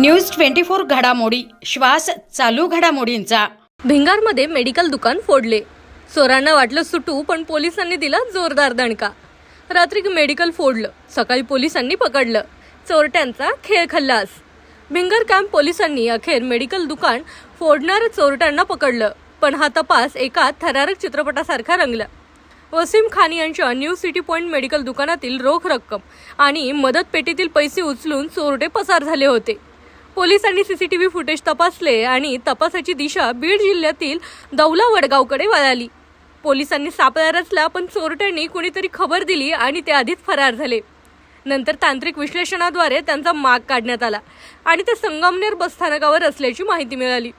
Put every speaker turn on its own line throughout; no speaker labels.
News twenty four घडामोडी. श्वास चालू घडामोडींचा.
भिंगारमध्ये मेडिकल दुकान फोडले. चोरांना वाटलं सुटू पण पोलिसांनी दिला जोरदार दणका. रात्री मेडिकल फोडलं. सकाळी पोलिसांनी पकडलं. चोरट्यांचा खेळ खल्लास. भिंगर कॅम्प पोलिसांनी अखेर मेडिकल दुकान फोडणाऱ्या चोरट्यांना पकडलं पण हा तपास एका थरारक चित्रपटासारखा रंगला. वसीम खान यांच्या न्यू सिटी पॉइंट मेडिकल दुकानातील रोख रक्कम आणि मदत पेटीतील पैसे उचलून चोरटे पसार झाले होते. पोलिसांनी सीसीटीव्ही फुटेज तपासले आणि तपासाची दिशा बीड जिल्ह्यातील दौला वडगावकडे वळाली. पोलिसांनी सापळा रचला पण चोरट्यांनी कुणीतरी खबर दिली आणि ते आधीच फरार झाले. नंतर तांत्रिक विश्लेषणाद्वारे त्यांचा माग काढण्यात आला आणि ते संगमनेर बसस्थानकावर असल्याची माहिती मिळाली.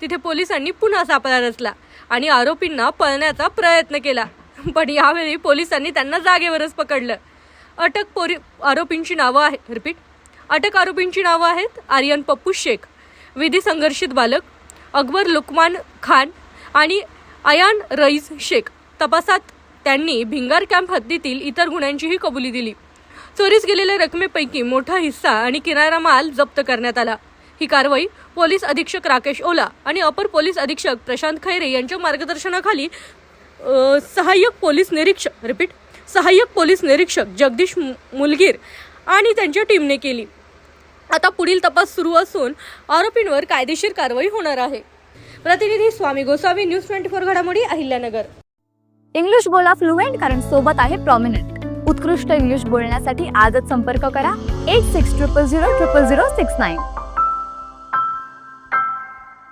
तिथे पोलिसांनी पुन्हा सापळा रचला आणि आरोपींना पळण्याचा प्रयत्न केला. पण यावेळी पोलिसांनी त्यांना जागेवरच पकडलं. अटक पोरी आरोपींची नावं आहे रिपीट. अटक आरोपींची नावं आहेत आर्यन पप्पू शेख विधी संघर्षित बालक अकबर लुकमान खान आणि अयान रईज शेख. तपासात त्यांनी भिंगार कॅम्प हद्दीतील इतर गुन्ह्यांचीही कबुली दिली. चोरीस गेलेल्या रकमेपैकी मोठा हिस्सा आणि किनारा माल जप्त करण्यात आला. ही कारवाई पोलीस अधीक्षक राकेश ओला आणि अपर पोलीस अधीक्षक प्रशांत खैरे यांच्या मार्गदर्शनाखाली सहाय्यक पोलीस निरीक्षक रिपीट सहाय्यक पोलीस निरीक्षक जगदीश मु- मुलगीर आणि त्यांच्या टीमने केली. आता पुढील तपास सुरू असून आरोपींवर कायदेशीर कारवाई होणार आहे. प्रतिनिधी Swami Gosavi news twenty four घडामोडी अहिल्यानगर.
इंग्लिश बोला फ्लुएंट कारण सोबत आहे प्रॉमिनंट उत्कृष्ट इंग्लिश बोलण्यासाठी आजच संपर्क करा. Eight six triple zero triple zero six nine